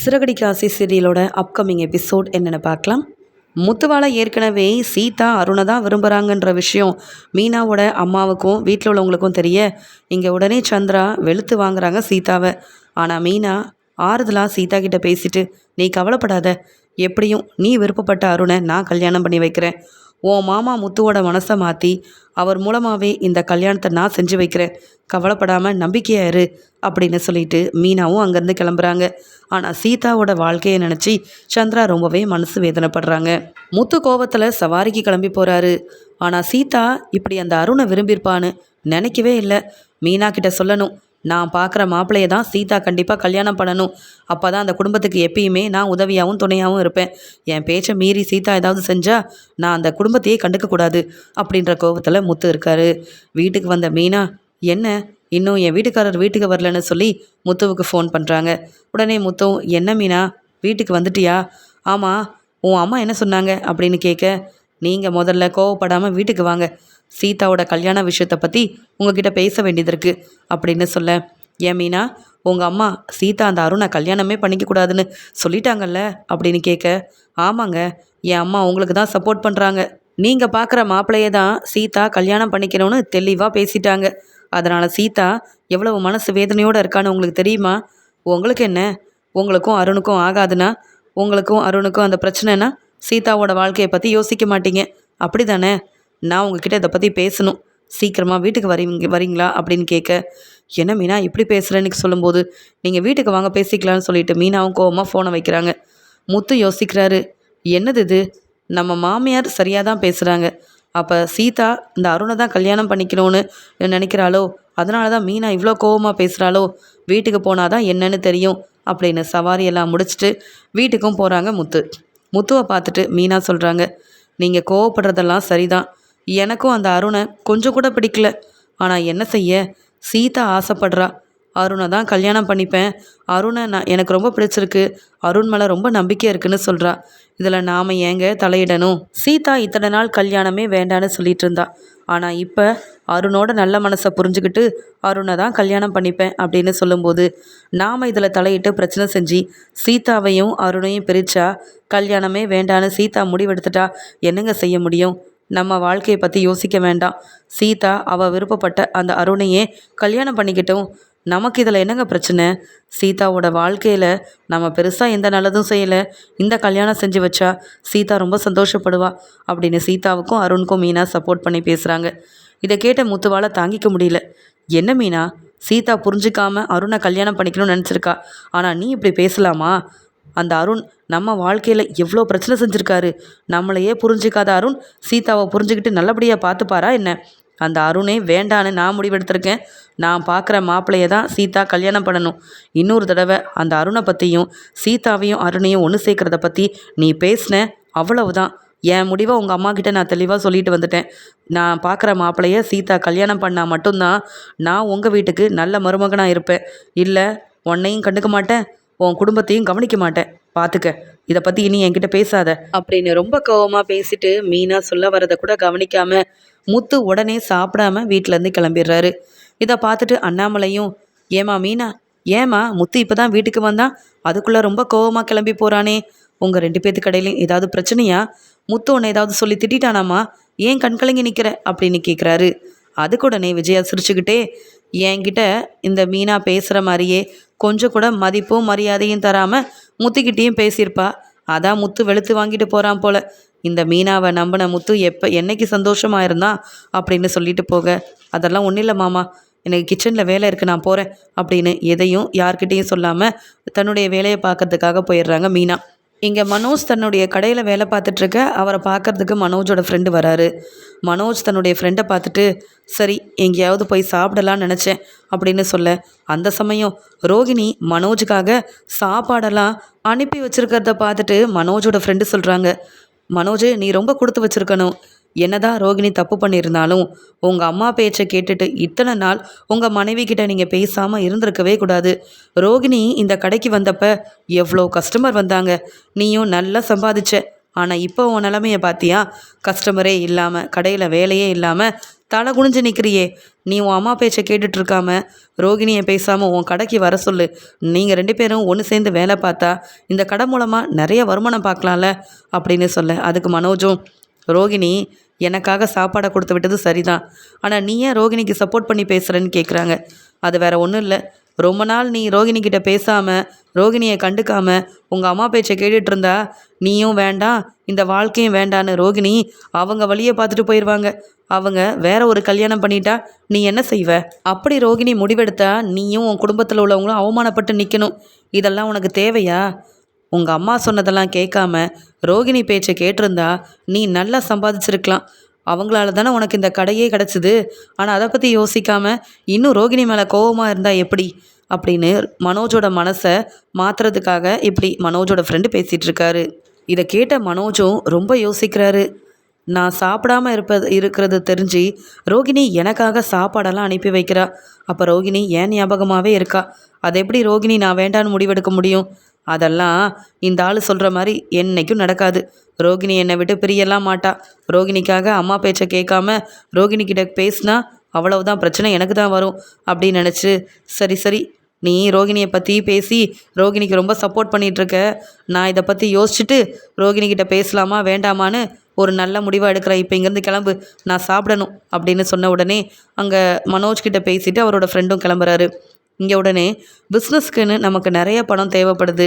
சிறகடிக்க ஆசை சீரியலோட upcoming episode என்னென்னு பார்க்கலாம். முத்துவாலை ஏற்கனவே சீதா அருணை தான் விரும்புகிறாங்கன்ற விஷயம் மீனாவோட அம்மாவுக்கும் வீட்டில் உள்ளவங்களுக்கும் தெரிய இங்கே உடனே சந்திரா வெளுத்து வாங்குறாங்க சீதாவை. ஆனால் மீனா ஆறுதலாக சீதா கிட்ட பேசிட்டு நீ கவலைப்படாத எப்படியும் நீ விருப்பப்பட்ட அருணை நான் கல்யாணம் பண்ணி வைக்கிறேன். உன் மாமா முத்துவோட மனசை மாற்றி அவர் மூலமாகவே இந்த கல்யாணத்தை நான் செஞ்சு வைக்கிறேன். கவலைப்படாமல் நம்பிக்கையா இரு அப்படின்னு சொல்லிட்டு மீனாவும் அங்கேருந்து கிளம்புறாங்க. ஆனால் சீதாவோட வாழ்க்கையை நினச்சி சந்திரா ரொம்பவே மனசு வேதனைப்படுறாங்க. முத்து கோபத்தில் சவாரிக்கு கிளம்பி போகிறாரு ஆனால் சீதா இப்படி அந்த அருணை விரும்பியிருப்பான்னு நினைக்கவே இல்லை. மீனா கிட்ட சொல்லணும். நான் பார்க்குற மாப்பிள்ளையை தான் சீதா கண்டிப்பாக கல்யாணம் பண்ணணும். அப்போ தான் அந்த குடும்பத்துக்கு எப்பயுமே நான் உதவியாகவும் துணையாகவும் இருப்பேன். என் பேச்சை மீறி சீதா ஏதாவது செஞ்சால் நான் அந்த குடும்பத்தையே கண்டுக்கக்கூடாது அப்படின்ற கோபத்தில் முத்து இருக்காரு. வீட்டுக்கு வந்த மீனா என்ன? இன்னும் என் வீட்டுக்காரர் வீட்டுக்கு வரலன்னு சொல்லி முத்துவுக்கு ஃபோன் பண்ணுறாங்க உடனே முத்துவும் என்ன மீனா? வீட்டுக்கு வந்துட்டியா? ஆமாம் உன் அம்மா என்ன சொன்னாங்க? அப்படின்னு கேட்க நீங்கள் முதல்ல கோவப்படாமல் வீட்டுக்கு வாங்க. சீதாவோட கல்யாண விஷயத்தை பற்றி உங்ககிட்ட பேச வேண்டியது இருக்குது அப்படின்னு சொல்ல ஏன் மீனா உங்கள் அம்மா சீதா அந்த அருணை கல்யாணமே பண்ணிக்க கூடாதுன்னு சொல்லிட்டாங்கல்ல? அப்படின்னு கேட்க ஆமாங்க என் அம்மா உங்களுக்கு தான் சப்போர்ட் பண்ணுறாங்க நீங்கள் பார்க்குற மாப்பிள்ளையே தான் சீதா கல்யாணம் பண்ணிக்கணும்னு தெளிவாக பேசிட்டாங்க. அதனால் சீதா எவ்வளவு மனசு வேதனையோடு இருக்கான்னு உங்களுக்கு தெரியுமா? உங்களுக்கு என்ன? உங்களுக்கும் அருணுக்கும் ஆகாதுன்னா உங்களுக்கும் அருணுக்கும் அந்த பிரச்சனைனா சீதாவோட வாழ்க்கையை பற்றி யோசிக்க மாட்டீங்க. அப்படி தானே நான் உங்ககிட்ட இதை பற்றி பேசணும். சீக்கிரமாக வீட்டுக்கு வரீங்க வரீங்களா? அப்படின்னு கேட்க என்ன மீனா இப்படி பேசுகிறேன்னு சொல்லும்போது நீங்கள் வீட்டுக்கு வாங்க பேசிக்கலாம்னு சொல்லிட்டு மீனாவும் கோவமாக ஃபோனை வைக்கிறாங்க. முத்து யோசிக்கிறாரு என்னது இது? நம்ம மாமியார் சரியாக தான் பேசுகிறாங்க அப்போ சீதா இந்த அருணை தான் கல்யாணம் பண்ணிக்கணும்னு நினைக்கிறாளோ? அதனால தான் மீனா இவ்வளோ கோவமாக பேசுகிறாளோ வீட்டுக்கு போனால் தான் என்னன்னு தெரியும் அப்படின்னு சவாரி எல்லாம் முடிச்சுட்டு வீட்டுக்கும் போகிறாங்க முத்து. முத்துவை பார்த்துட்டு மீனா சொல்கிறாங்க நீங்கள் கோவப்படுறதெல்லாம் சரிதான். எனக்கும் அந்த அருணை கொஞ்சம் கூட பிடிக்கல. ஆனால் என்ன செய்ய? சீதா ஆசைப்படுறா. அருணை தான் கல்யாணம் பண்ணிப்பேன். அருணை நான் எனக்கு ரொம்ப பிடிச்சிருக்கு. அருண் மேலே ரொம்ப நம்பிக்கை இருக்குன்னு சொல்கிறா இதில் நாம் ஏங்க தலையிடணும்? சீதா இத்தனை நாள் கல்யாணமே வேண்டான்னு சொல்லிட்டு இருந்தா. ஆனால் இப்போ அருணோட நல்ல மனசை புரிஞ்சுக்கிட்டு அருணை தான் கல்யாணம் பண்ணிப்பேன் அப்படின்னு சொல்லும்போது நாம் இதில் தலையிட்டு பிரச்சனை செஞ்சு சீதாவையும் அருணையும் பிரித்தா கல்யாணமே வேண்டான்னு சீதா முடிவெடுத்துட்டா என்னங்க செய்ய முடியும்? நம்ம வாழ்க்கையை பற்றி யோசிக்க வேண்டாம். சீதா அவள் விருப்பப்பட்ட அந்த அருணையே கல்யாணம் பண்ணிக்கிட்டோம். நமக்கு இதில் என்னங்க பிரச்சனை? சீதாவோட வாழ்க்கையில் நம்ம பெருசாக எந்த நல்லதும் செய்யலை. இந்த கல்யாணம் செஞ்சு வச்சா சீதா ரொம்ப சந்தோஷப்படுவா அப்படின்னு சீதாவுக்கும் அருணுக்கும் மீனா சப்போர்ட் பண்ணி பேசுகிறாங்க இதை கேட்ட முத்துவால் தாங்கிக்க முடியல. என்ன மீனா? சீதா புரிஞ்சுக்காம அருணை கல்யாணம் பண்ணிக்கணும்னு நினச்சிருக்கா. ஆனால் நீ இப்படி பேசலாமா? அந்த அருண் நம்ம வாழ்க்கையில் எவ்வளோ பிரச்சனை செஞ்சுருக்காரு? நம்மளையே புரிஞ்சிக்காத அருண் சீதாவை புரிஞ்சுக்கிட்டு நல்லபடியாக பார்த்துப்பாரா என்ன? அந்த அருணே வேண்டான்னு நான் முடிவெடுத்திருக்கேன். நான் பார்க்குற மாப்பிள்ளையை தான் சீதா கல்யாணம் பண்ணணும். இன்னொரு தடவை அந்த அருணை பற்றியும் சீதாவையும் அருணையும் ஒன்று சேர்க்குறத பற்றி நீ பேசின அவ்வளவுதான். என் முடிவை உங்கள் அம்மா கிட்ட நான் தெளிவாக சொல்லிட்டு வந்துட்டேன். நான் பார்க்குற மாப்பிள்ளைய சீதா கல்யாணம் பண்ணால் மட்டும்தான் நான் உங்கள் வீட்டுக்கு நல்ல மருமகனாக இருப்பேன். இல்லை உன்னையும் கண்டுக்க மாட்டேன். உன் குடும்பத்தையும் கவனிக்க மாட்டேன். பார்த்துக்க இதை பற்றி இனி என்கிட்ட பேசாத. அப்படின்னு ரொம்ப கோவமாக பேசிட்டு மீனா சொல்ல வரதை கூட கவனிக்காம முத்து உடனே சாப்பிடாம வீட்டிலேருந்து கிளம்பிடுறாரு. இதை பார்த்துட்டு அண்ணாமலையும் ஏமா மீனா? ஏமா முத்து இப்போ தான் வீட்டுக்கு வந்தான் அதுக்குள்ளே ரொம்ப கோவமாக கிளம்பி போகிறானே உங்கள் ரெண்டு பேர்த்து கடையிலையும் ஏதாவது பிரச்சனையா? முத்து உன்னை ஏதாவது சொல்லி திட்டானாமா ஏன் கண்கலங்கி நிற்கிற அப்படின்னு கேட்குறாரு அதுக்குடனே விஜயா சிரிச்சுக்கிட்டே என்கிட்ட இந்த மீனா பேசுகிற மாதிரியே கொஞ்சம் கூட மதிப்பும் மரியாதையும் தராமல் முத்துக்கிட்டேயும் பேசியிருப்பா. அதான் முத்து வெளுத்து வாங்கிட்டு போகிறான் போல. இந்த மீனாவை நம்பின முத்து எப்போ என்னைக்கு சந்தோஷமாக இருந்தான் அப்படின்னு சொல்லிட்டு போக. அதெல்லாம் ஒன்றும் இல்லை மாமா. எனக்கு கிச்சனில் வேலை இருக்குது நான் போகிறேன் அப்படின்னு எதையும் யார்கிட்டேயும் சொல்லாமல் தன்னுடைய வேலையை பார்க்கறதுக்காக போயிடுறாங்க மீனா. இங்கே மனோஜ் தன்னுடைய கடையில் வேலை பார்த்துட்ருக்க அவரை பார்க்கறதுக்கு மனோஜோட ஃப்ரெண்டு வராரு. மனோஜ் தன்னுடைய ஃப்ரெண்டை பார்த்துட்டு சரி எங்கேயாவது போய் சாப்பிடலான்னு நினச்சேன் அப்படின்னு சொல்ல. அந்த சமயம் ரோகிணி மனோஜுக்காக சாப்பாடெல்லாம் அனுப்பி வச்சுருக்கிறத பார்த்துட்டு மனோஜோட ஃப்ரெண்டு சொல்கிறாங்க மனோஜ் நீ ரொம்ப கொடுத்து வச்சுருக்கணும். என்னதான் ரோகிணி தப்பு பண்ணியிருந்தாலும் உங்கள் அம்மா பேச்சை கேட்டுட்டு இத்தனை நாள் உங்கள் மனைவி கிட்ட நீங்கள் பேசாமல் இருந்திருக்கவே கூடாது. ரோகிணி இந்த கடைக்கு வந்தப்ப எவ்வளோ கஸ்டமர் வந்தாங்க. நீயும் நல்லா சம்பாதிச்ச. ஆனால் இப்போ உன் நிலமைய பார்த்தியா கஸ்டமரே இல்லாமல் கடையில் வேலையே இல்லாமல் தலை குனிஞ்சு நிற்கிறியே நீ உன் அம்மா பேச்சை கேட்டுட்டு இருக்காம ரோகிணியை பேசாமல் உன் கடைக்கு வர சொல்லு. நீங்கள் ரெண்டு பேரும் ஒன்று சேர்ந்து வேலை பார்த்தா இந்த கடை மூலமாக நிறைய வருமானம் பார்க்கலாம்ல? அப்படின்னு சொல்ல. அதுக்கு மனோஜும் ரோகிணி எனக்காக சாப்பாடை கொடுத்து விட்டது சரிதான். ஆனால் நீ ஏன் ரோகிணிக்கு சப்போர்ட் பண்ணி பேசுகிறேன்னு கேட்குறாங்க அது வேற ஒன்றும் இல்லை. ரொம்ப நாள் நீ ரோகிணிக்கிட்ட பேசாமல் ரோகிணியை கண்டுக்காமல் உங்கள் அம்மா பேச்சை கேட்டுட்டு இருந்தா நீயும் வேண்டாம் இந்த வாழ்க்கையும் வேண்டான்னு ரோகிணி அவங்க வழியை பார்த்துட்டு போயிடுவாங்க அவங்க வேற ஒரு கல்யாணம் பண்ணிட்டா நீ என்ன செய்வ? அப்படி ரோகிணி முடிவெடுத்தா நீயும் உன் குடும்பத்தில் உள்ளவங்களும் அவமானப்பட்டு நிற்கணும் இதெல்லாம் உனக்கு தேவையா? உங்கள் அம்மா சொன்னதெல்லாம் கேட்காம ரோகிணி பேச்சை கேட்டிருந்தா நீ நல்லா சம்பாதிச்சிருக்கலாம். அவங்களால தானே உனக்கு இந்த கடையே கிடச்சிது. ஆனால் அதை பற்றி யோசிக்காம இன்னும் ரோகிணி மேலே கோவமாக இருந்தால் எப்படி? அப்படின்னு மனோஜோட மனசை மாற்றுறதுக்காக இப்படி மனோஜோட ஃப்ரெண்டு பேசிகிட்டு இருக்காரு. இதை கேட்ட மனோஜும் ரொம்ப யோசிக்கிறாரு. நான் சாப்பிடாம இருப்பது இருக்கிறது தெரிஞ்சு ரோகிணி எனக்காக சாப்பாடெல்லாம் அனுப்பி வைக்கிறா. அப்போ ரோகிணி ஏன் ஞாபகமாகவே இருக்கா? அது எப்படி ரோகிணி நான் வேண்டான்னு முடிவெடுக்க முடியும்? அதெல்லாம் இந்த ஆள் சொல்கிற மாதிரி என்னைக்கும் நடக்காது. ரோகிணி என்னை விட்டு பிரியலாம் மாட்டா. ரோகிணிக்காக அம்மா பேச்சை கேட்காம ரோகிணிக்கிட்ட பேசினா அவ்வளவுதான் பிரச்சனை எனக்கு தான் வரும் அப்படின்னு நினச்சி சரி சரி நீ ரோகிணியை பற்றி பேசி ரோகிணிக்கு ரொம்ப சப்போர்ட் பண்ணிகிட்ருக்க நான் இதை பற்றி யோசிச்சுட்டு ரோகிணிக்கிட்ட பேசலாமா வேண்டாமான்னு ஒரு நல்ல முடிவாக எடுக்கிறேன். இப்போ இங்கேருந்து கிளம்பு நான் சாப்பிடணும் அப்படின்னு சொன்ன உடனே அங்கே மனோஜ் கிட்ட பேசிட்டு அவரோட ஃப்ரெண்டும் கிளம்புறாரு. இங்கே உடனே பிஸ்னஸ்க்குன்னு நமக்கு நிறைய பணம் தேவைப்படுது.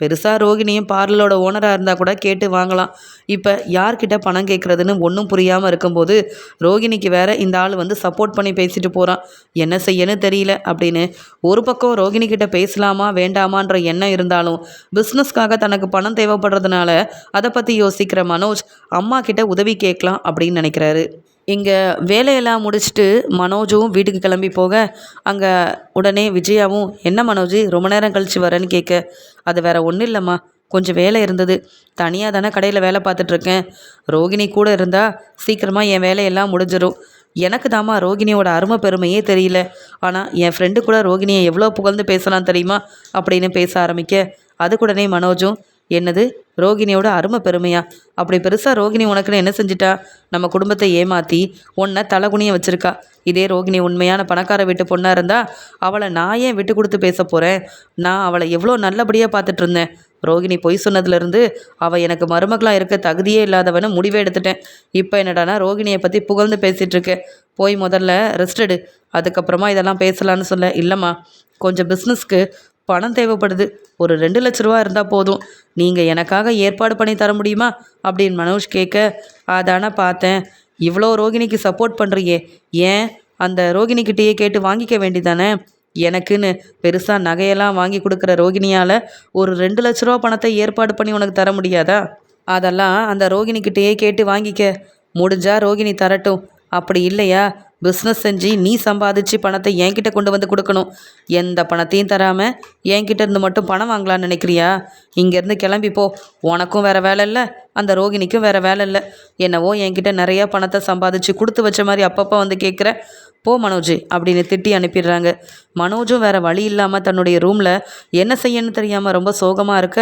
பெருசாக ரோகிணியும் பார்லரோட ஓனராக இருந்தால் கூட கேட்டு வாங்கலாம். இப்போ யார்கிட்ட பணம் கேட்குறதுன்னு ஒன்றும் புரியாமல் இருக்கும்போது ரோகிணிக்கு வேற இந்த ஆள் வந்து சப்போர்ட் பண்ணி பேசிட்டு போகிறான் என்ன செய்யன்னு தெரியல அப்படின்னு ஒரு பக்கம் ரோகிணிக்கிட்ட பேசலாமா வேண்டாமான்ற எண்ணம் இருந்தாலும் பிஸ்னஸ்க்காக தனக்கு பணம் தேவைப்படுறதுனால அதை பற்றி யோசிக்கிற மனோஜ் அம்மா கிட்ட உதவி கேட்கலாம் அப்படின்னு நினைக்கிறாரு. இங்கே வேலையெல்லாம் முடிச்சுட்டு மனோஜும் வீட்டுக்கு கிளம்பி போக அங்கே உடனே விஜயாவும் என்ன மனோஜ் ரொம்ப நேரம் கழித்து வரேன்னு கேட்க. அது வேற ஒன்றும் இல்லைம்மா கொஞ்சம் வேலை இருந்தது. தனியாக தானே கடையில் வேலை பார்த்துட்ருக்கேன் ரோகிணி கூட இருந்தால் சீக்கிரமாக என் வேலையெல்லாம் முடிஞ்சிடும் எனக்கு தாம்மா ரோகிணியோட அருமை பெருமையே தெரியல. ஆனால் என் ஃப்ரெண்டு கூட ரோகிணியை எவ்வளோ புகழ்ந்து பேசலாம் தெரியுமா? அப்படின்னு பேச ஆரம்பிக்க அதுக்குடனே மனோஜும் என்னது? ரோகிணியோட அருமை பெருமையா? அப்படி பெருசாக ரோகிணி உனக்குன்னு என்ன செஞ்சிட்டா? நம்ம குடும்பத்தை ஏமாற்றி உன்னை தலகுனிய வச்சிருக்கா. இதே ரோகிணி உண்மையான பணக்கார வீட்டு பொண்ணாக இருந்தா அவளை நான் ஏன் விட்டு கொடுத்து பேச போகிறேன் நான் அவளை எவ்வளோ நல்லபடியாக பார்த்துட்டு இருந்தேன். ரோகிணி பொய் சொன்னதுலேருந்து அவள் எனக்கு மருமகளாக இருக்க தகுதியே இல்லாதவனு முடிவே எடுத்துட்டேன். இப்போ என்னடானா ரோகிணியை பற்றி புகழ்ந்து பேசிகிட்ருக்கேன் போய் முதல்ல ரெஸ்ட் எடு. அதுக்கப்புறமா இதெல்லாம் பேசலான்னு சொல்ல இல்லைம்மா. கொஞ்சம் பிஸ்னஸ்க்கு பணம் தேவைப்படுது. ஒரு ரெண்டு லட்ச ரூபா இருந்தால் போதும். நீங்கள் எனக்காக ஏற்பாடு பண்ணி தர முடியுமா? அப்படின்னு மனோஜ் கேட்க அதானே பார்த்தேன். இவ்வளோ ரோகிணிக்கு சப்போர்ட் பண்ணுறியே ஏன்? அந்த ரோகிணிக்கிட்டேயே கேட்டு வாங்கிக்க வேண்டிதானே? எனக்குன்னு பெருசாக நகையெல்லாம் வாங்கி கொடுக்குற ரோகிணியால் ஒரு ரெண்டு லட்ச ரூபா பணத்தை ஏற்பாடு பண்ணி உனக்கு தர முடியாதா? அதெல்லாம் அந்த ரோகிணிக்கிட்டேயே கேட்டு வாங்கிக்க. முடிஞ்சா ரோகிணி தரட்டும். அப்படி இல்லையா? பிஸ்னஸ் செஞ்சு நீ சம்பாதிச்சு பணத்தை என்கிட்ட கொண்டு வந்து கொடுக்கணும். எந்த பணத்தையும் தராமல் என்கிட்ட இருந்து மட்டும் பணம் வாங்கலாம்னு நினைக்கிறியா? இங்கேருந்து கிளம்பி போ. உனக்கும் வேறு வேலை இல்லை. அந்த ரோகிணிக்கும் வேறு வேலை இல்லை. என்னவோ என்கிட்ட நிறையா பணத்தை சம்பாதிச்சு கொடுத்து வச்ச மாதிரி அப்பப்போ வந்து கேட்குற. போ மனோஜ் அப்படின்னு திட்டி அனுப்பிடுறாங்க. மனோஜும் வேற வழி இல்லாமல் தன்னுடைய ரூமில் என்ன செய்யணும்னு தெரியாமல் ரொம்ப சோகமாக இருக்க.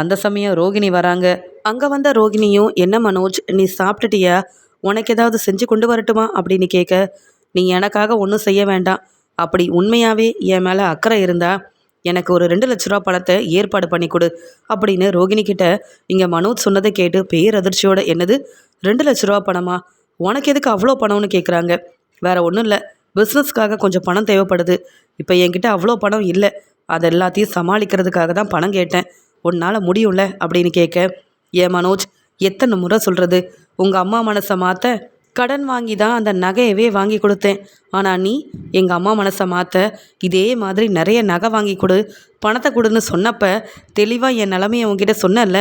அந்த சமயம் ரோகிணி வராங்க. அங்கே வந்த ரோகிணியும் என்ன மனோஜ் நீ சாப்பிட்டுட்டியா? உனக்கு ஏதாவது செஞ்சு கொண்டு வரட்டுமா? அப்படின்னு கேட்க நீ எனக்காக ஒன்றும் செய்ய வேண்டாம். அப்படி உண்மையாகவே என் மேலே அக்கறை இருந்தா எனக்கு ஒரு ரெண்டு லட்ச ரூபா பணத்தை ஏற்பாடு பண்ணி கொடு அப்படின்னு ரோகிணி கிட்ட இங்கே மனோஜ் சொன்னதை கேட்டு பேரதிர்ச்சியோட என்னது? ரெண்டு லட்ச ரூபா பணமா? உனக்கு எதுக்கு அவ்வளோ பணம்னு கேட்குறாங்க வேற ஒன்றும் இல்லை. பிஸ்னஸ்க்காக கொஞ்சம் பணம் தேவைப்படுது. இப்போ என்கிட்ட அவ்வளோ பணம் இல்லை. அது எல்லாத்தையும் சமாளிக்கிறதுக்காக தான் பணம் கேட்டேன். உன்னால் முடியும்ல? அப்படின்னு கேட்க ஏன் மனோஜ் எத்தனை முறை சொல்கிறது உங்கள் அம்மா மனசை மாற்ற கடன் வாங்கி தான் அந்த நகையவே வாங்கி கொடுத்தேன். ஆனால் நீ எங்கள் அம்மா மனசை மாற்ற இதே மாதிரி நிறைய நகை வாங்கி கொடு. பணத்தை கொடுன்னு சொன்னப்ப தெளிவாக என் நிலமையை உங்ககிட்ட சொன்னேன்ல.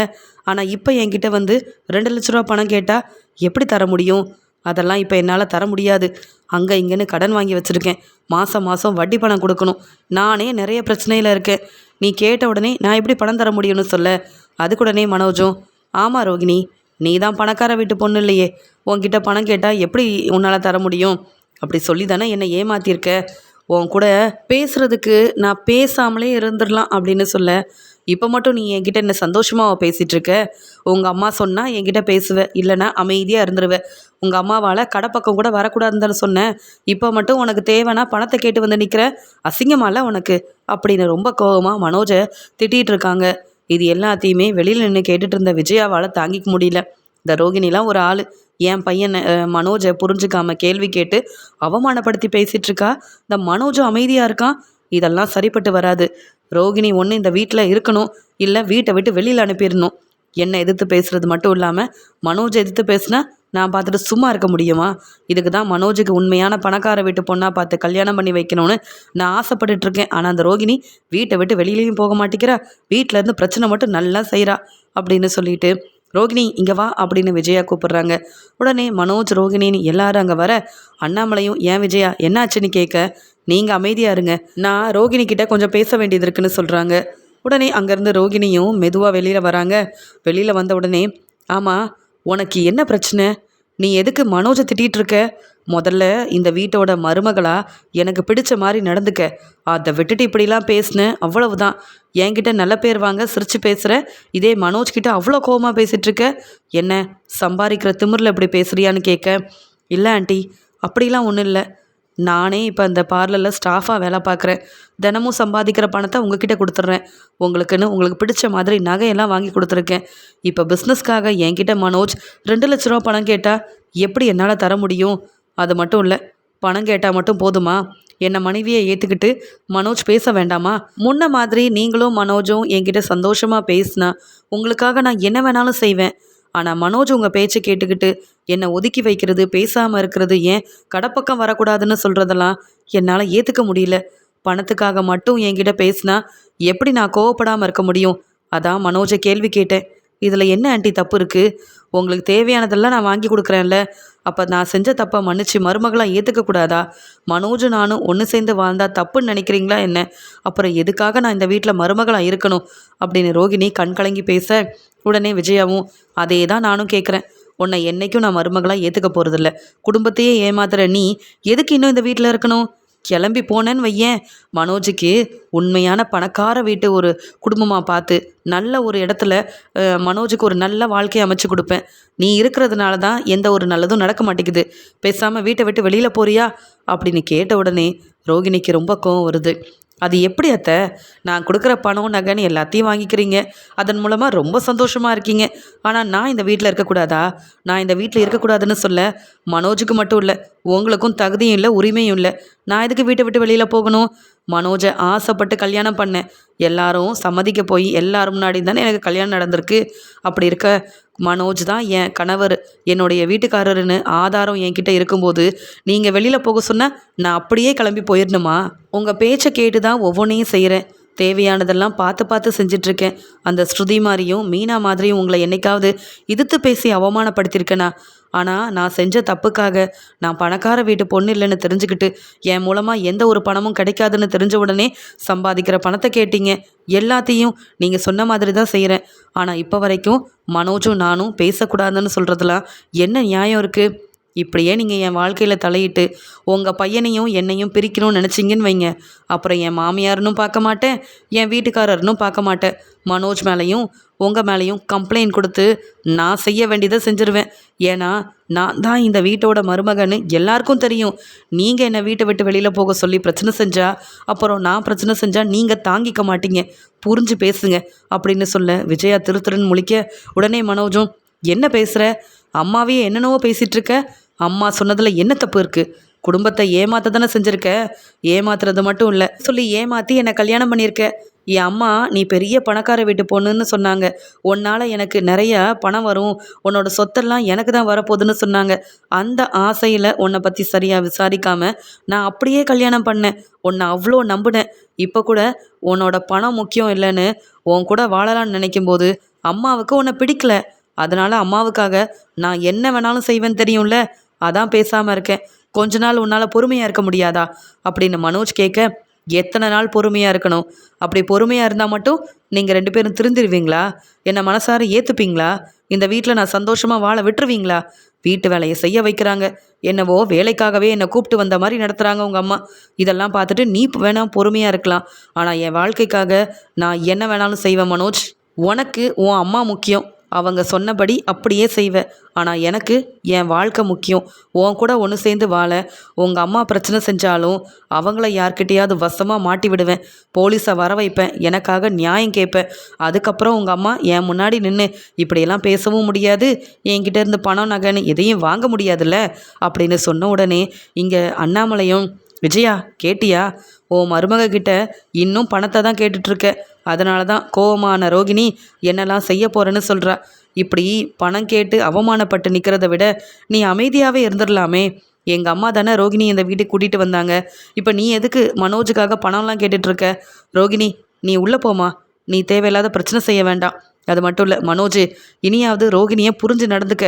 ஆனால் இப்போ என்கிட்ட வந்து ரெண்டு லட்ச ரூபா பணம் கேட்டால் எப்படி தர முடியும்? அதெல்லாம் இப்போ என்னால் தர முடியாது. அங்கே இங்கேன்னு கடன் வாங்கி வச்சுருக்கேன். மாதம் மாதம் வட்டி பணம் கொடுக்கணும். நானே நிறைய பிரச்சனையில் இருக்கேன். நீ கேட்ட உடனே நான் எப்படி பணம் தர முடியும்னு சொல்ல? அதுக்குடனே மனோஜும் ஆமாம் ரோகிணி நீ தான் பணக்கார வீட்டு பொண்ணு இல்லையே. உன்கிட்ட பணம் கேட்டால் எப்படி உன்னால் தர முடியும்? அப்படி சொல்லி தானே என்னை ஏமாத்தியிருக்க? உன் கூட பேசுகிறதுக்கு நான் பேசாமலே இருந்துடலாம் அப்படின்னு சொல்ல. இப்போ மட்டும் நீ என்கிட்ட என்ன சந்தோஷமாக பேசிகிட்டு இருக்க உங்கள் அம்மா சொன்னால் என்கிட்ட பேசுவேன் இல்லைன்னா அமைதியாக இருந்துருவேன் உங்கள் அம்மாவால் கடை பக்கம் கூட வரக்கூடாதுன்னு தானே சொன்னேன் இப்போ மட்டும் உனக்கு தேவைன்னா பணத்தை கேட்டு வந்து நிற்கிற அசிங்கமால உனக்கு. அப்படின்னு ரொம்ப கோபமாக மனோஜை திட்டிகிட்டு இருக்காங்க. இது எல்லாத்தையுமே வெளியில் நின்று கேட்டுட்டு இருந்த விஜயாவால் தாங்கிக்க முடியல. இந்த ரோகிணிலாம் ஒரு ஆள். என் பையனை மனோஜை புரிஞ்சுக்காம கேள்வி கேட்டு அவமானப்படுத்தி பேசிட்டு இருக்கா இந்த மனோஜும் அமைதியாக இருக்கான் இதெல்லாம் சரிப்பட்டு வராது. ரோகிணி ஒன்று இந்த வீட்டில் இருக்கணும். இல்லை வீட்டை விட்டு வெளியில் அனுப்பிடணும். என்னை எதிர்த்து பேசுறது மட்டும் இல்லாமல் மனோஜை எதிர்த்து பேசினா நான் பார்த்துட்டு சும்மா இருக்க முடியுமா? இதுக்கு தான் மனோஜுக்கு உண்மையான பணக்கார வீட்டு பொண்ணாக பார்த்து கல்யாணம் பண்ணி வைக்கணும்னு நான் ஆசைப்பட்டுட்டு இருக்கேன். ஆனால் அந்த ரோகிணி வீட்டை விட்டு வெளியிலையும் போக மாட்டேங்கிறா. வீட்டில் இருந்து பிரச்சனை மட்டும் நல்லா செய்கிறா அப்படின்னு சொல்லிட்டு ரோகிணி இங்கே வா அப்படின்னு விஜயா கூப்பிடுறாங்க. உடனே மனோஜ் ரோகிணின்னு எல்லாரும் அங்கே வர அண்ணாமலையும் ஏன் விஜயா என்னாச்சுன்னு கேட்க? நீங்கள் அமைதியாக இருங்க. நான் ரோகிணி கிட்ட கொஞ்சம் பேச வேண்டியது இருக்குன்னு சொல்கிறாங்க உடனே அங்கேருந்து ரோகிணியும் மெதுவாக வெளியில் வராங்க. வெளியில் வந்த உடனே ஆமாம் உனக்கு என்ன பிரச்சனை? நீ எதுக்கு மனோஜை திட்டிகிட்டு இருக்க முதல்ல இந்த வீட்டோட மருமகளாக எனக்கு பிடிச்ச மாதிரி நடந்துக்க. அதை விட்டுட்டு இப்படிலாம் பேசினேன் அவ்வளவுதான். என்கிட்ட நல்ல பேர் வாங்க சிரிச்சு பேசுகிற இதே மனோஜ் கிட்ட அவ்வளோ கோபமாக பேசிகிட்டு இருக்க என்ன சம்பாதிக்கிற திமிரில் இப்படி பேசுறியான்னு கேட்க. இல்லை ஆண்டி. அப்படிலாம் ஒன்றும் இல்லை. நானே இப்போ அந்த பார்லரில் ஸ்டாஃபாக வேலை பார்க்குறேன். தினமும் சம்பாதிக்கிற பணத்தை உங்ககிட்ட கொடுத்துட்றேன் உங்களுக்குன்னு உங்களுக்கு பிடிச்ச மாதிரி நகையெல்லாம் வாங்கி கொடுத்துருக்கேன். இப்போ பிஸ்னஸ்க்காக என்கிட்ட மனோஜ் ரெண்டு லட்ச ரூபா பணம் கேட்டால் எப்படி என்னால் தர முடியும்? அது மட்டும் இல்லை பணம் கேட்டால் மட்டும் போதுமா? என்னை மனைவியை ஏற்றுக்கிட்டு மனோஜ் பேச வேண்டாமா? முன்ன மாதிரி நீங்களும் மனோஜும் என்கிட்ட சந்தோஷமாக பேசினா உங்களுக்காக நான் என்ன வேணாலும் செய்வேன். ஆனால் மனோஜ் உங்கள் பேச்சை கேட்டுக்கிட்டு என்னை ஒதுக்கி வைக்கிறது பேசாமல் இருக்கிறது ஏன்? கடப்பக்கம் வரக்கூடாதுன்னு சொல்கிறதெல்லாம் என்னால் ஏற்றுக்க முடியல. பணத்துக்காக மட்டும் என்கிட்ட பேசினா எப்படி நான் கோவப்படாமல் இருக்க முடியும்? அதான் மனோஜை கேள்வி கேட்டேன். இதில் என்ன ஆண்டி தப்பு இருக்குது உங்களுக்கு தேவையானதெல்லாம் நான் வாங்கி கொடுக்குறேன்ல. அப்போ நான் செஞ்ச தப்பை மன்னிச்சு மருமகளாக ஏற்றுக்க கூடாதா? மனோஜும் நானும் ஒன்று சேர்ந்து வாழ்ந்தா தப்புன்னு நினைக்கிறீங்களா என்ன? அப்புறம் எதுக்காக நான் இந்த வீட்டில் மருமகளாக இருக்கணும்? அப்படின்னு ரோகிணி கண் கலங்கி பேச உடனே விஜயாவும் அதே தான் நானும் கேட்குறேன் உன்னை என்றைக்கும் நான் மருமகளாக ஏற்றுக்க போகிறதில்ல குடும்பத்தையே ஏமாத்துற நீ எதுக்கு இன்னும் இந்த வீட்டில் இருக்கணும்? கிளம்பி போனேன்னு வையேன். மனோஜுக்கு உண்மையான பணக்கார வீட்டு ஒரு குடும்பமாக பார்த்து நல்ல ஒரு இடத்துல மனோஜுக்கு ஒரு நல்ல வாழ்க்கையை அமைச்சு கொடுப்பேன். நீ இருக்கிறதுனால தான் எந்த ஒரு நல்லதும் நடக்க மாட்டேங்குது. பேசாமல் வீட்டை விட்டு வெளியில் போறியா? அப்படின்னு கேட்ட உடனே ரோகிணிக்கு ரொம்ப கோவம் வருது. அது எப்படி அத்தை? நான் கொடுக்குற பணம் நகைன்னு எல்லாத்தையும் வாங்கிக்கிறீங்க. அதன் மூலமாக ரொம்ப சந்தோஷமாக இருக்கீங்க. ஆனால் நான் இந்த வீட்டில் இருக்கக்கூடாதா? நான் இந்த வீட்டில் இருக்கக்கூடாதுன்னு சொல்ல மனோஜுக்கு மட்டும் இல்லை உங்களுக்கும் தகுதியும் இல்லை உரிமையும் இல்லை. நான் எதுக்கு வீட்டை விட்டு வெளியில் போகணும்? மனோஜை ஆசைப்பட்டு கல்யாணம் பண்ணேன். எல்லாரும் சம்மதிக்க போய் எல்லாரும் முன்னாடி தானே எனக்கு கல்யாணம் நடந்திருக்கு. அப்படி இருக்க மனோஜ் தான் என் கணவர். என்னுடைய வீட்டுக்காரருன்னு ஆதாரம் என்கிட்ட இருக்கும்போது நீங்கள் வெளியில் போக சொன்னால் நான் அப்படியே கிளம்பி போயிடணுமா? உங்கள் பேச்சை கேட்டு தான் ஒவ்வொன்றையும் செய்கிறேன் தேவையானதெல்லாம் பார்த்து பார்த்து செஞ்சிட்ருக்கேன். அந்த ஸ்ருதி மாதிரியும் மீனா மாதிரியும் உங்களை என்னைக்காவது எதிர்த்து பேசி அவமானப்படுத்தியிருக்கேனா? ஆனால் நான் செஞ்ச தப்புக்காக நான் பணக்கார வீட்டு பொண்ணு இல்லைன்னு தெரிஞ்சுக்கிட்டு என் மூலமாக எந்த ஒரு பணமும் கிடைக்காதுன்னு தெரிஞ்ச உடனே சம்பாதிக்கிற பணத்தை கேட்டீங்க. எல்லாத்தையும் நீங்கள் சொன்ன மாதிரி தான் செய்கிறேன் ஆனால் இப்போ வரைக்கும் மனோஜும் நானும் பேசக்கூடாதுன்னு சொல்கிறதுலாம் என்ன நியாயம் இருக்குது இப்படியே நீங்கள் என் வாழ்க்கையில் தலையிட்டு உங்கள் பையனையும் என்னையும் பிரிக்கணும்னு நினச்சிங்கன்னு வைங்க. அப்புறம் என் மாமியார்னும் பார்க்க மாட்டேன் என் வீட்டுக்காரர்னும் பார்க்க மாட்டேன். மனோஜ் மேலேயும் உங்கள் மேலேயும் கம்ப்ளைண்ட் கொடுத்து நான் செய்ய வேண்டியதை செஞ்சுருவேன். ஏன்னா நான் தான் இந்த வீட்டோட மருமகன்னு எல்லாருக்கும் தெரியும். நீங்கள் என்னை வீட்டை விட்டு வெளியில் போக சொல்லி பிரச்சனை செஞ்சால் அப்புறம் நான் பிரச்சனை செஞ்சால் நீங்கள் தாங்கிக்க மாட்டீங்க. புரிஞ்சு பேசுங்க. அப்படின்னு சொல்ல விஜயா திரு முழிக்க உடனே மனோஜும் என்ன பேசுகிற அம்மாவே என்னென்னவோ பேசிகிட்ருக்க அம்மா சொன்னதில் என்ன தப்பு இருக்குது குடும்பத்தை ஏமாற்ற தானே செஞ்சுருக்க? ஏமாத்துறது மட்டும் இல்லை. சொல்லி ஏமாற்றி என்னை கல்யாணம் பண்ணியிருக்க. என் அம்மா நீ பெரிய பணக்கார வீட்டு பொண்ணுன்னு சொன்னாங்க. உன்னால் எனக்கு நிறைய பணம் வரும். உன்னோட சொத்தெல்லாம் எனக்கு தான் வரப்போகுதுன்னு சொன்னாங்க. அந்த ஆசையில் உன்னை பற்றி சரியாக விசாரிக்காம நான் அப்படியே கல்யாணம் பண்ணேன். உன்னை அவ்வளோ நம்பினேன். இப்போ கூட உன்னோட பணம் முக்கியம் இல்லைன்னு உன் கூட வாழலாம்னு நினைக்கும் போது அம்மாவுக்கு உன்னை பிடிக்கல. அதனால் அம்மாவுக்காக நான் என்ன வேணாலும் செய்வேன் தெரியும்ல? அதான் பேசாமல் இருக்கேன். கொஞ்ச நாள் உன்னால் பொறுமையாக இருக்க முடியாதா? அப்படின்னு மனோஜ் கேட்க எத்தனை நாள் பொறுமையாக இருக்கணும்? அப்படி பொறுமையாக இருந்தால் மட்டும் நீங்கள் ரெண்டு பேரும் திருந்திருவீங்களா? என்னை மனசார ஏற்றுப்பீங்களா இந்த வீட்டில் நான் சந்தோஷமாக வாழ விட்டுருவீங்களா? வீட்டு வேலையை செய்ய வைக்கிறாங்க. என்னவோ வேலைக்காகவே என்னை கூப்பிட்டு வந்த மாதிரி நடத்துகிறாங்க உங்கள் அம்மா. இதெல்லாம் பார்த்துட்டு நீ வேணால் பொறுமையாக இருக்கலாம். ஆனால் என் வாழ்க்கைக்காக நான் என்ன வேணாலும் செய்வேன் மனோஜ். உனக்கு உன் அம்மா முக்கியம். அவங்க சொன்னபடி அப்படியே செய்வேன் ஆனால் எனக்கு என் வாழ்க்கை முக்கியம். உன் கூட ஒன்று சேர்ந்து வாழ உங்கள் அம்மா பிரச்சனை செஞ்சாலும் அவங்கள யார்கிட்டயாவது வசமாக மாட்டி விடுவேன். போலீஸை வர வைப்பேன். எனக்காக நியாயம் கேட்பேன். அதுக்கப்புறம் உங்கள் அம்மா என் முன்னாடி நின்று இப்படியெல்லாம் பேசவும் முடியாது. என்கிட்ட இருந்து பணம் நகைன்னு எதையும் வாங்க முடியாதுல்ல? அப்படின்னு சொன்ன உடனே இங்கே அண்ணாமலையும் விஜயா கேட்டியா? ஓ மருமக கிட்ட இன்னும் பணத்தை தான் கேட்டுட்ருக்க அதனால தான் கோவமான ரோகிணி என்னெல்லாம் செய்ய போகிறேன்னு சொல்கிறா இப்படி பணம் கேட்டு அவமானப்பட்டு நிற்கிறத விட நீ அமைதியாகவே இருந்துடலாமே எங்கள் அம்மா தானே ரோகிணி இந்த வீட்டுக்கு கூட்டிகிட்டு வந்தாங்க. இப்போ நீ எதுக்கு மனோஜுக்காக பணம்லாம் கேட்டுட்ருக்க ரோகிணி நீ உள்ளே போமா நீ தேவையில்லாத பிரச்சனை செய்ய வேண்டாம். அது மட்டும் இல்லை மனோஜ் இனியாவது ரோகிணியை புரிஞ்சு நடந்துக்க.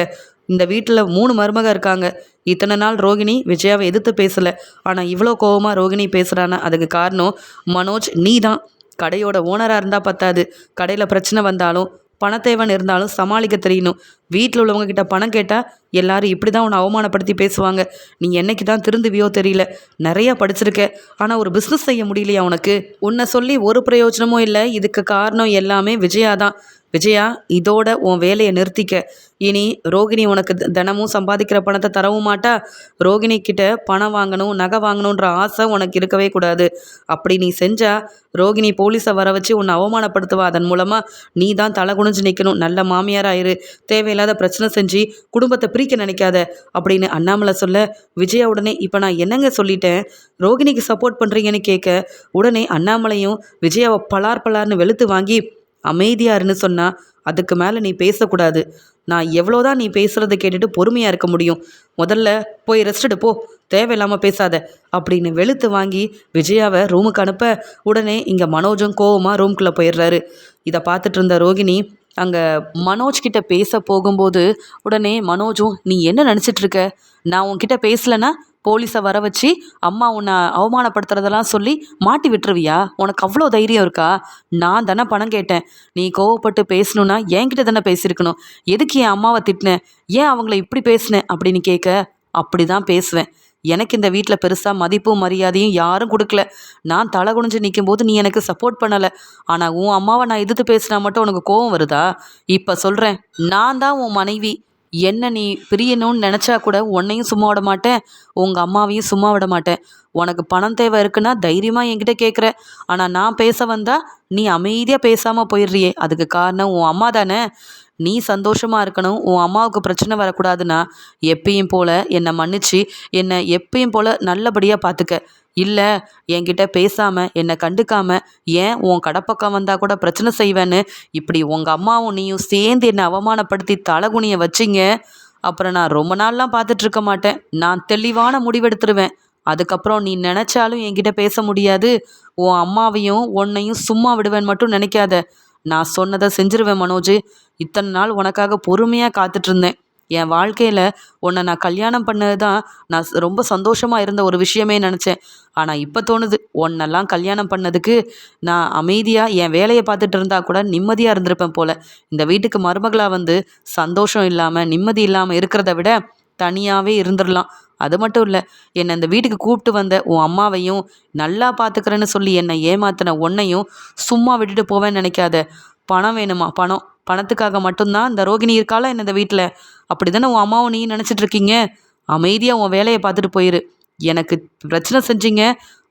இந்த வீட்டில் மூணு மருமக இருக்காங்க. இத்தனை நாள் ரோகிணி விஜயாவை எதிர்த்து பேசலை. ஆனால் இவ்வளோ கோவமாக ரோகிணி பேசுகிறான்னா அதுக்கு காரணம் மனோஜ் நீ தான் கடையோட ஓனராக இருந்தால் பத்தாது. கடையில் பிரச்சனை வந்தாலும் பணத்தேவன் இருந்தாலும் சமாளிக்க தெரியணும். வீட்டில் உள்ளவங்க கிட்ட பணம் கேட்டால் எல்லாரும் இப்படி தான் உன்னை அவமானப்படுத்தி பேசுவாங்க. நீ என்னைக்கு தான் திருந்துவியோ தெரியல. நிறையா படிச்சிருக்க. ஆனால் ஒரு பிஸ்னஸ் செய்ய முடியலையா உனக்கு? உன்னை சொல்லி ஒரு பிரயோஜனமும் இல்லை. இதுக்கு காரணம் எல்லாமே விஜயா தான். விஜயா இதோட உன் வேலையை நிறுத்திக்க. இனி ரோகிணி உனக்கு த- தினமும் சம்பாதிக்கிற பணத்தை தரவும் மாட்டா? ரோகிணி கிட்ட பணம் வாங்கணும் நகை வாங்கணுன்ற ஆசை உனக்கு இருக்கவே கூடாது. அப்படி நீ செஞ்சா ரோகிணி போலீஸை வர வச்சு உன்னை அவமானப்படுத்துவா. அதன் மூலமாக நீ தான் தலை குனிஞ்சு நிற்கணும் நல்ல மாமியாராயிரு. தேவையில்லாத பிரச்சனை செஞ்சு குடும்பத்தை பிரிக்க நினைக்காத அப்படின்னு அண்ணாமலை சொல்ல விஜயா உடனே இப்போ நான் என்னங்க சொல்லிட்டேன்? ரோகிணிக்கு சப்போர்ட் பண்ணுறீங்கன்னு கேட்க உடனே அண்ணாமலையும் விஜயாவை பலார் பலார்னு வெளுத்து வாங்கி அமைதியாருன்னு சொன்னால் சொன்னா அதுக்கு மேலே நீ பேசக்கூடாது. நான் எவ்வளோதான் நீ பேசுகிறத கேட்டுட்டு பொறுமையாக இருக்க முடியும். முதல்ல போய் ரெஸ்ட் எடு போ. தேவையில்லாமல் பேசாத. அப்படின்னு வெளுத்து வாங்கி விஜயாவை ரூமுக்கு அனுப்ப உடனே இங்கே மனோஜும் கோவமாக ரூம்குள்ளே போயிடுறாரு. இதை பார்த்துட்டு இருந்த ரோகிணி அங்கே மனோஜ் கிட்ட பேச போகும்போது உடனே மனோஜும் நீ என்ன நினச்சிட்டு இருக்க? நான் உன்கிட்ட பேசலைன்னா போலீஸை வர வச்சு அம்மா உன்னை அவமானப்படுத்துறதெல்லாம் சொல்லி மாட்டி விட்டுருவியா? உனக்கு அவ்வளோ தைரியம் இருக்கா? நான் தானே பணம் கேட்டேன். நீ கோவப்பட்டு பேசணுன்னா என்கிட்ட தானே பேசியிருக்கணும். எதுக்கு என் அம்மாவை திட்டினேன் ஏன் அவங்கள இப்படி பேசினேன் அப்படின்னு கேட்க அப்படி தான் பேசுவேன். எனக்கு இந்த வீட்டில் பெருசாக மதிப்பும் மரியாதையும் யாரும் கொடுக்கல. நான் தலை குனிஞ்சு நிற்கும்போது நீ எனக்கு சப்போர்ட் பண்ணலை. ஆனால் உன் அம்மாவை நான் எதிர்த்து பேசினா மட்டும் உனக்கு கோவம் வருதா? இப்போ சொல்கிறேன் நான் தான் உன் மனைவி. என்ன நீ பிரியணும்னு நினச்சா கூட உன்னையும் சும்மா விட மாட்டேன் உங்கள் அம்மாவையும் சும்மா விட மாட்டேன். உனக்கு பணம் தேவை இருக்குன்னா தைரியமாக என்கிட்ட கேட்குற ஆனால் நான் பேச வந்தால் நீ அமைதியாக பேசாமல் போயிடுறியே. அதுக்கு காரணம் உன் அம்மா தானே? நீ சந்தோஷமாக இருக்கணும் உன் அம்மாவுக்கு பிரச்சனை வரக்கூடாதுன்னா எப்பயும் போல் என்னை மன்னிச்சு என்னை எப்பயும் போல் நல்லபடியாக பார்த்துக்க இல்லை என்கிட்ட பேசாமல் என்னை கண்டுக்காம ஏன் உன் கடப்பக்கம் வந்தால் கூட பிரச்சனை செய்வேன்னு இப்படி உங்கள் அம்மாவும் நீயும் சேர்ந்து என்னை அவமானப்படுத்தி தலகுனிய வச்சிங்க. அப்புறம் நான் ரொம்ப நாள்லாம் பார்த்துட்டு இருக்க மாட்டேன். நான் தெளிவான முடிவெடுத்துருவேன். அதுக்கப்புறம் நீ நினச்சாலும் என்கிட்ட பேச முடியாது. உன் அம்மாவையும் உன்னையும் சும்மா விடுவேன் மட்டும் நினைக்காத. நான் சொன்னதை செஞ்சிருவேன் மனோஜ். இத்தனை நாள் உனக்காக பொறுமையாக காத்துட்டு இருந்தேன் என் வாழ்க்கையில் உன்னை நான் கல்யாணம் பண்ணது தான் நான் ரொம்ப சந்தோஷமாக இருந்த ஒரு விஷயமே நினச்சேன். ஆனால் இப்போ தோணுது உன்னெல்லாம் கல்யாணம் பண்ணதுக்கு நான் அமைதியாக என் வேலையை பார்த்துட்டு இருந்தால் கூட நிம்மதியாக இருந்திருப்பேன் போல். இந்த வீட்டுக்கு மருமகளாக வந்து சந்தோஷம் இல்லாமல் நிம்மதி இல்லாமல் இருக்கிறத விட தனியாகவே இருந்துடலாம். அது மட்டும் இல்லை என்னை இந்த வீட்டுக்கு கூப்பிட்டு வந்த உன் அம்மாவையும் நல்லா பார்த்துக்கிறேன்னு சொல்லி என்னை ஏமாத்தின உன்னையும் சும்மா விட்டுட்டு போவேன்னு நினைக்காத. பணம் வேணுமா? பணம். பணத்துக்காக மட்டும்தான் இந்த ரோகிணி இருக்காளா என்ன இந்த வீட்டில் அப்படி தானே உன் அம்மாவும் நீ நினச்சிட்டு இருக்கீங்க? அமைதியாக உன் வேலையை பார்த்துட்டு போயிரு. எனக்கு பிரச்சனை செஞ்சீங்க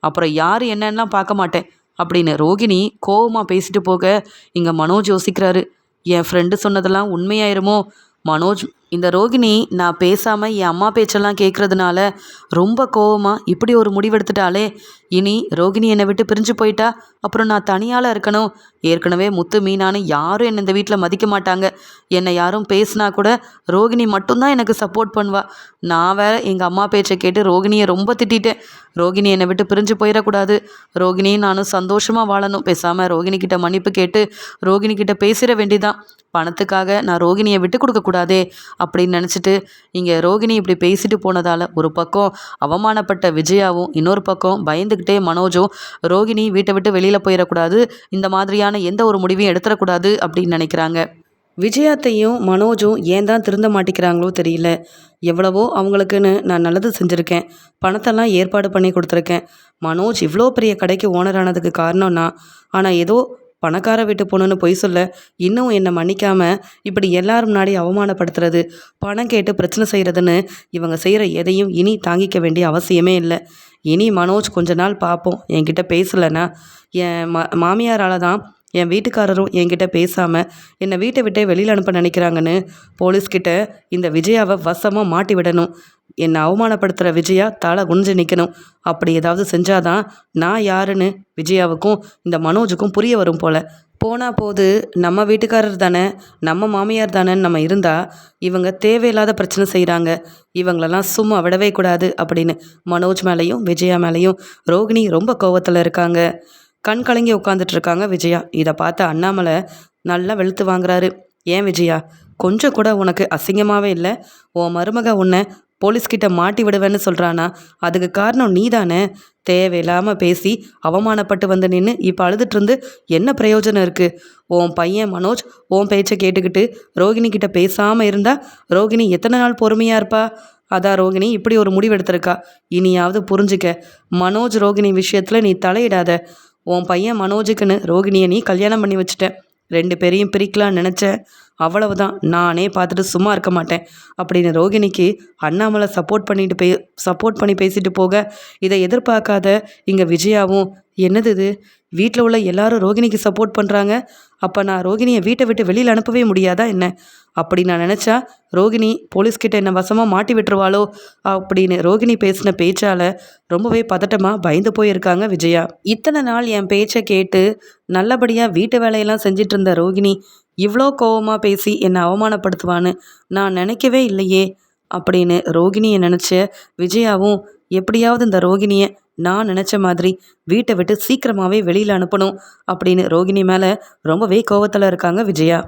அப்புறம் யார் என்னன்னெலாம் பார்க்க மாட்டேன் அப்படின்னு ரோகிணி கோவமாக பேசிட்டு போக இங்கே மனோஜ் யோசிக்கிறாரு. என் ஃப்ரெண்டு சொன்னதெல்லாம் உண்மையாயிருமோ? மனோஜ் இந்த ரோகிணி நான் பேசாமல் என் அம்மா பேச்செல்லாம் கேட்குறதுனால ரொம்ப கோவமாக இப்படி ஒரு முடிவெடுத்துட்டாலே இனி ரோகிணி என்னை விட்டு பிரிஞ்சு போயிட்டா அப்புறம் நான் தனியால் இருக்கணும். ஏற்கனவே முத்து மீனான்னு யாரும் என்னை இந்த வீட்டில் மதிக்க மாட்டாங்க. என்னை யாரும் பேசினா கூட ரோகிணி மட்டும்தான் எனக்கு சப்போர்ட் பண்ணுவா. நான் வேற எங்கள் அம்மா பேச்சை கேட்டு ரோகிணியை ரொம்ப திட்டிட்டேன். ரோகிணி என்னை விட்டு பிரிஞ்சு போயிடக்கூடாது. ரோகிணியும் நானும் சந்தோஷமாக வாழணும். பேசாமல் ரோகிணி கிட்ட மன்னிப்பு கேட்டு ரோகிணி கிட்ட பேசிட வேண்டிதான். பணத்துக்காக நான் ரோகிணியை விட்டு கொடுக்கக்கூடாதே. அப்படின்னு நினச்சிட்டு இங்கே ரோகிணி இப்படி பேசிட்டு போனதால் ஒரு பக்கம் அவமானப்பட்ட விஜயாவும் இன்னொரு பக்கம் பயந்துக்கிட்டே மனோஜும் ரோகிணி வீட்டை விட்டு வெளியில் போயிடக்கூடாது இந்த மாதிரியான எந்த ஒரு முடிவையும் எடுத்துடக்கூடாது அப்படின்னு நினைக்கிறாங்க. விஜயாத்தையும் மனோஜும் ஏன் தான் திருந்த மாட்டேங்கிறாங்களோ தெரியல. எவ்வளவோ அவங்களுக்குன்னு நான் நல்லது செஞ்சுருக்கேன். பணத்தெல்லாம் ஏற்பாடு பண்ணி கொடுத்துருக்கேன். மனோஜ் இவ்வளோ பெரிய கடைக்கு ஓனர் ஆனதுக்கு ஆனால் ஏதோ பணக்கார வீட்டு பொண்ணுன்னு பொய் சொல்ல இன்னும் என்னை மன்னிக்காமல் இப்படி எல்லாரும் முன்னாடி அவமானப்படுத்துறது பணம் கேட்டு பிரச்சனை செய்கிறதுன்னு இவங்க செய்கிற எதையும் இனி தாங்கிக்க வேண்டிய அவசியமே இல்லை. இனி மனோஜ் கொஞ்ச நாள் பார்ப்போம் என்கிட்ட பேசலைன்னா என் மா மாமியாரால் தான் என் வீட்டுக்காரரும் என்கிட்ட பேசாமல் என்னை வீட்டை விட்டே வெளியில் அனுப்ப நினைக்கிறாங்கன்னு போலீஸ்கிட்ட இந்த விஜயாவை வசமாக மாட்டி விடணும். என்னை அவமானப்படுத்துகிற விஜயா தலை குனிஞ்சு நிற்கணும் அப்படி ஏதாவது செஞ்சாதான் நான் யாருன்னு விஜயாவுக்கும் இந்த மனோஜுக்கும் புரிய வரும் போல. போனால் போது நம்ம வீட்டுக்காரர் தானே நம்ம மாமியார் தானேன்னு நம்ம இருந்தால் இவங்க தேவையில்லாத பிரச்சனை செய்கிறாங்க இவங்களெல்லாம் சும்மா விடவே கூடாது அப்படின்னு மனோஜ் மேலேயும் விஜயா மேலேயும் ரோகிணி ரொம்ப கோவத்தில் இருக்காங்க. கண் கலங்கி உட்காந்துட்ருக்காங்க விஜயா. இதை பார்த்து அண்ணாமலை நல்லா வெளுத்து வாங்குறாரு. ஏன் விஜயா கொஞ்சம் கூட உனக்கு அசிங்கமாகவே இல்லை? உன் மருமக உன்னை போலீஸ்கிட்ட மாட்டி விடுவேன்னு சொல்கிறானா அதுக்கு காரணம் நீ தானே தேவையில்லாமல் பேசி அவமானப்பட்டு வந்து நின்று இப்போ அழுதுட்டு இருந்து என்ன பிரயோஜனம் இருக்குது உன் பையன் மனோஜ் உன் பேச்சை கேட்டுக்கிட்டு ரோகிணி கிட்ட பேசாமல் இருந்தால் ரோகிணி எத்தனை நாள் பொறுமையாக இருப்பா? அதான் ரோகிணி இப்படி ஒரு முடிவு எடுத்திருக்கா. இனியாவது புரிஞ்சுக்க. மனோஜ் ரோகிணி விஷயத்தில் நீ தலையிடாத. உன் பையன் மனோஜுக்குன்னு ரோகிணியை நீ கல்யாணம் பண்ணி வச்சுட்ட. ரெண்டு பேரையும் பிரிக்கலான்னு நினச்சேன் அவ்வளவுதான். நானே பார்த்துட்டு சும்மா இருக்க மாட்டேன். அப்படின்னு ரோகிணிக்கு அண்ணாமலை சப்போர்ட் பண்ணிட்டு பே சப்போர்ட் பண்ணி பேசிட்டு போக இதை எதிர்பார்க்காத இங்கே விஜயாவும் என்னது இது? வீட்டில் உள்ள எல்லாரும் ரோகிணிக்கு சப்போர்ட் பண்ணுறாங்க அப்போ நான் ரோகிணியை வீட்டை விட்டு வெளியில் அனுப்பவே முடியாதா என்ன? அப்படி நான் நினச்சா ரோகிணி போலீஸ்கிட்ட என்னை வசமாக மாட்டி விட்டுருவாளோ? அப்படின்னு ரோகிணி பேசின பேச்சால் ரொம்பவே பதட்டமாக பயந்து போயிருக்காங்க விஜயா. இத்தனை நாள் என் பேச்சை கேட்டு நல்லபடியாக வீட்டு வேலையெல்லாம் செஞ்சிட்டு இருந்த ரோகிணி இவ்வளோ கோவமாக பேசி என்னை அவமானப்படுத்துவான்னு நான் நினைக்கவே இல்லையே அப்படின்னு ரோகிணியை நினச்ச விஜயாவும் எப்படியாவது இந்த ரோகிணியை நான் நினச்ச மாதிரி வீட்டை விட்டு சீக்கிரமாகவே வெளியில் அனுப்பணும் அப்படின்னு ரோகிணி மேலே ரொம்பவே கோவத்தில் இருக்காங்க விஜயா.